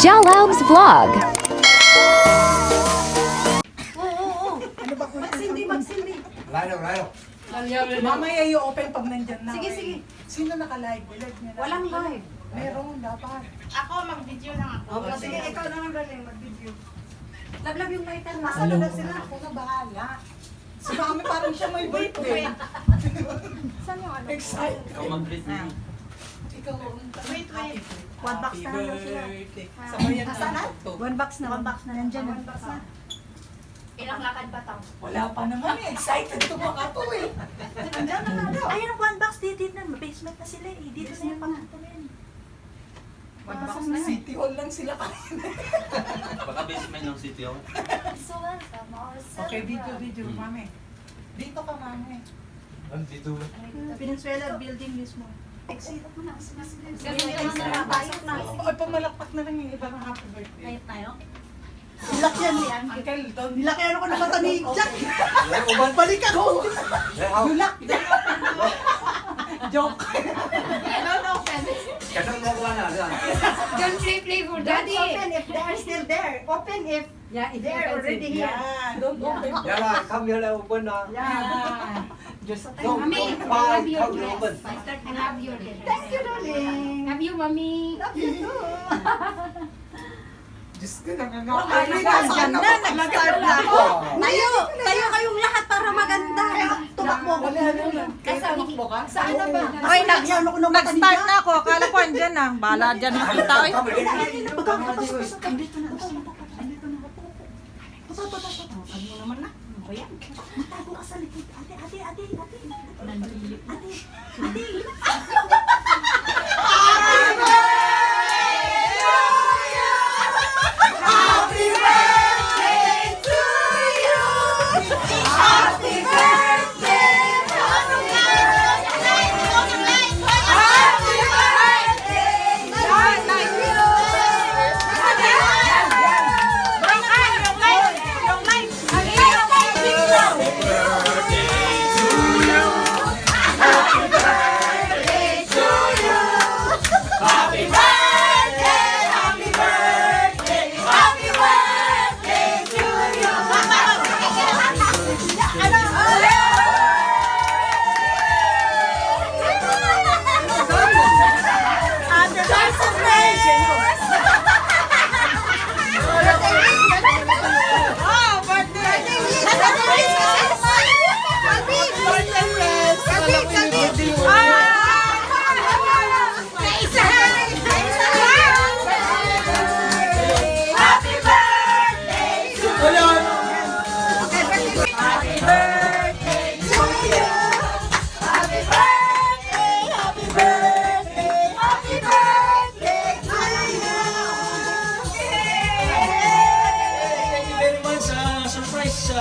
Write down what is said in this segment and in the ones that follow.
Jalab's Vlog. Magsindi, magsindi. Lalo, lalo. Mamaya i-open pag nandyan na. Sige, eh. sige. Sino naka-live? Live niya na. Walang live. Meron, dapat. Ako, mag-video lang ako. Oh, sige, ikaw na lang galing mag-video. Lablab yung lighter na. Nasa na sila, ako na bahala. Si Mami parang siya may birthday. Saan yung ano? Excited. Ikaw mag-greet mo. Ikaw ang Wait, wait. One box na lang daw sila. Sabayan Nasaan na? na. One box na. One box na. Nandyan na. One box na. Ilang lakad ba tao? Wala pa naman eh. Excited tumaka to eh. Nandyan na nga daw. Ayun ang one box dito na, basement na sila eh. Dito na yung pangatunin. One box na City Hall lang sila kanina. Baka basement ng city ako. Okay, video, video, Mami. Dito ka, Mami. Ang dito. Pininsuela building mismo. Exit mo na. Gawin ka na, pasok na. Ay, pamalakpak na lang yung iba ng happy birthday. Ayot tayo. Nilakyan ni Ann. Uncle, don't Nilakyan ako ng mata ni Jack. Uban. Balik ako. Nulak! Joke! No, no, open. Kanang magawa na. yan. Don't play, play for daddy. Open if they are still there. Open if Yeah, if they are already here. Yan, don't open. Yan lang, come here open na. Yan. Just Don't, Mami, don't I your come here open. dress. I love your dress. Thank you, darling. Love you, mommy. Love you too. Diyos ko, nangangako. Ay, nandyan na, nag-start na ako. Tayo, tayo kayong lahat para maganda. Tumakbo lang. Kaya tumakbo ka? Saan na ba? Mata ni Nag-start na ako. Akala ko andyan na. Bala dyan makita eh. Come here. Andito na. Andito na. Andito na. Baba, baba, baba. Ano naman na? Ano ba yan? Matago ka sa likod. Ate, ate.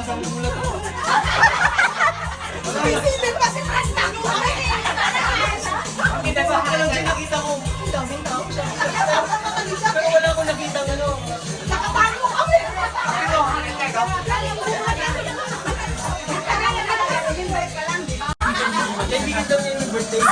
Sa pangmulat ko. Kita ko, alam siya nakita ko, ang daming tao siya. Pero wala akong nakita ano. Nakapalo kami! Pero, Kaibigan daw niya yung birthday.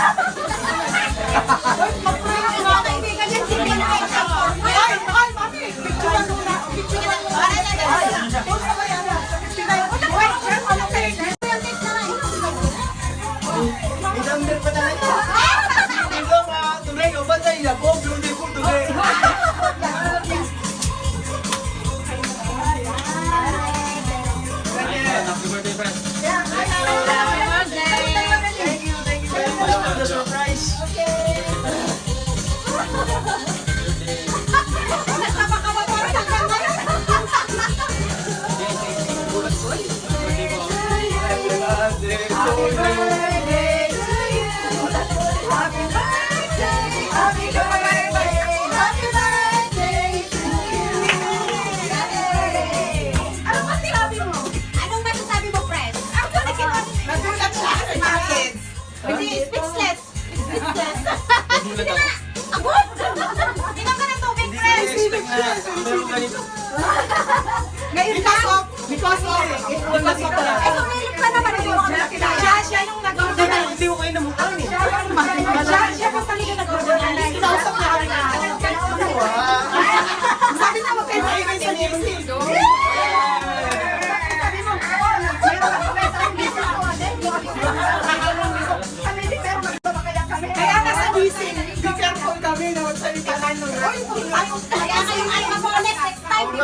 Kaya kayo ay masones next time, di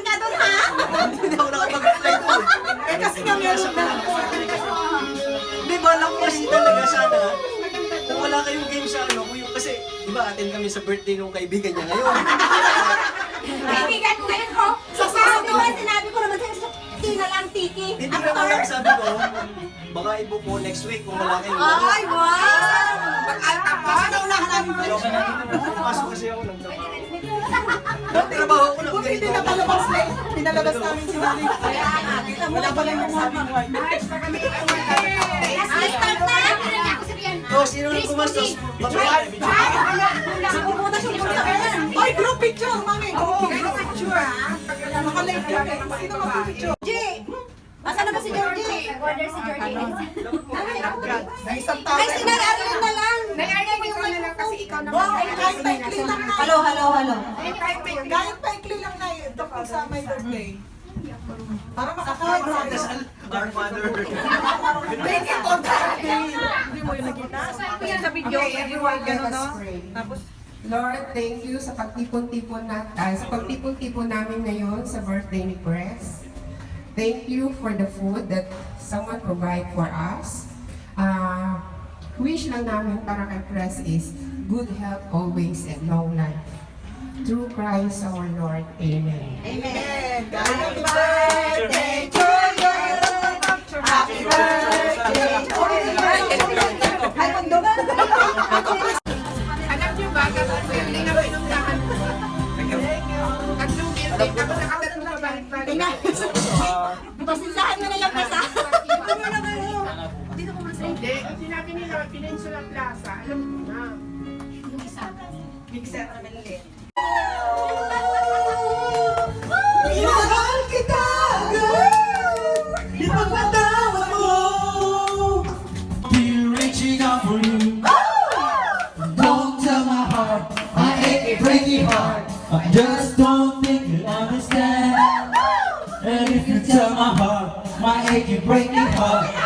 ka dun, ha? Hindi ako nakapag-reply doon. Eh kasi nga na. Di ba lang talaga sana wala kayong game sa ano, kasi di kami sa birthday ng kaibigan niya ngayon. Kaibigan ko ngayon, oh. Sa sabi ko, sinabi ko naman sa'yo, Tina lang, Tiki. Hindi naman lang sabi ko, baka ibo ko next week kung wala kayong Ay, wow! Mag-alta pa. Naunahan namin ba? Pumasok kasi ako ng trabaho. Trabaho ko lang Kung hindi napalabas na eh. Pinalabas namin si Mari. Wala pa lang yung start na! Oh, sino nang pumasok? Bakit? Pupunta siya sa kanan. Oy, group picture, mami. Oo, group picture. Nakalive kami. Sino mag-picture? Asan na ba si Georgie? Order si Georgie. Ay, ikaw na ikaw na. Wow, kahit paikli lang na. Hello, hello, hello. Kahit paikli lang na yun. Tungkol sa my birthday. Para makakain. Our Father. Thank you for that day. Hindi mo yung nakita? Sa video, everyone gano'n, no? Tapos, Lord, thank you sa pagtipon-tipon na, ah, sa pagtipon-tipon namin ngayon sa birthday ni Press. Thank you for the food that someone provide for us. Ah, wish lang namin para kay Press is good health always and long life. Through Christ our Lord. Amen. Amen. Happy birthday to you. Happy birthday to you. Ay, kundugan. Alam niyo ba, kapag hindi na pinuntahan ko, tatlong birthday, tapos nakatatlong babalik-balik. Mixer na maliliit. Mahal kita, reaching out for you. Don't tell my heart, breaky heart. I just don't think you understand. And if you tell my heart, my achy, breaky heart,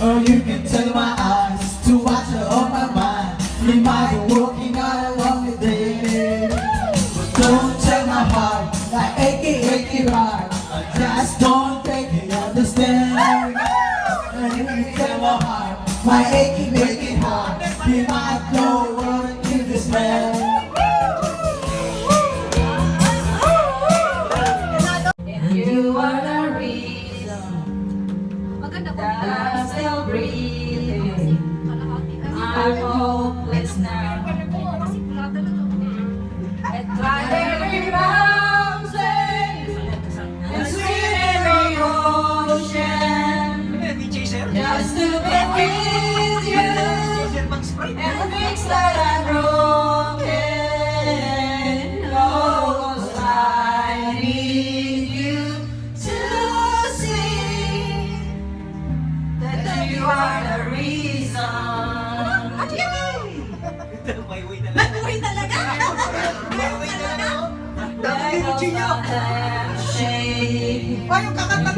Oh, you can take my eyes to watch her on my mind. Remind the world.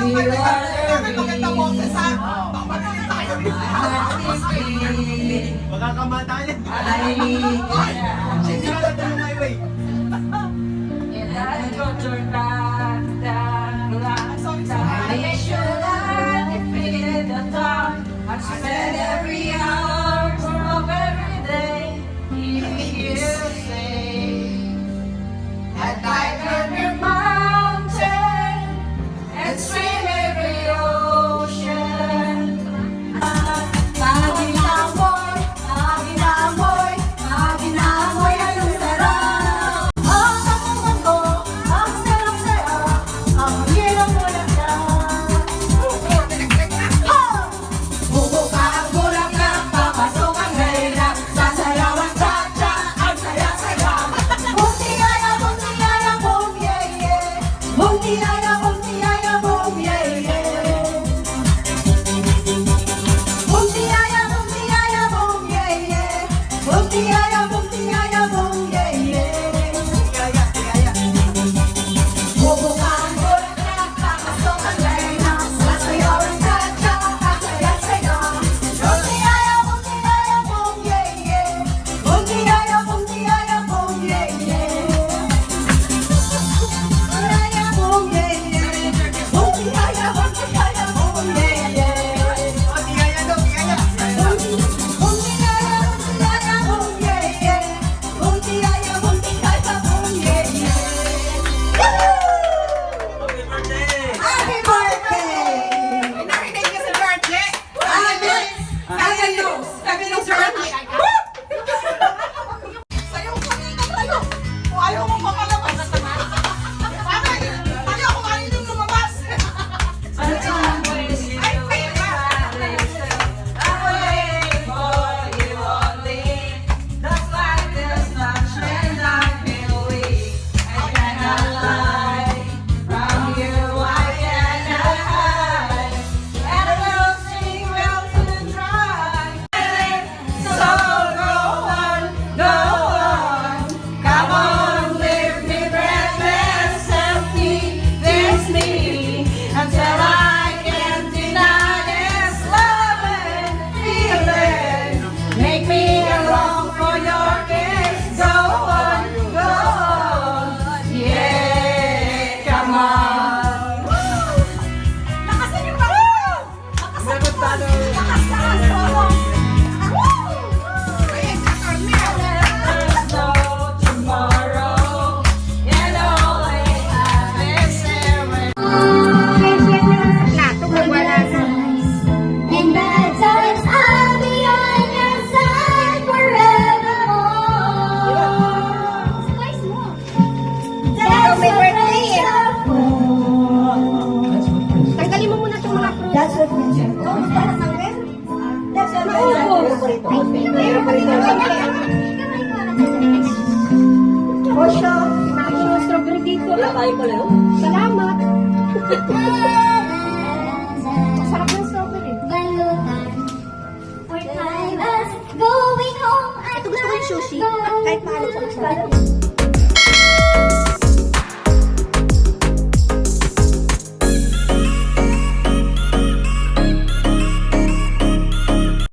Maganda boses ha. Pamagaling tayo. Baka kamatayan. I need you now. Sige, tatanong my way. And I go Osho, ng strawberry dito. Wala tayo pala yun. Salamat. Sarap ng strawberry. Ito gusto ko yung sushi. Kahit mahal sa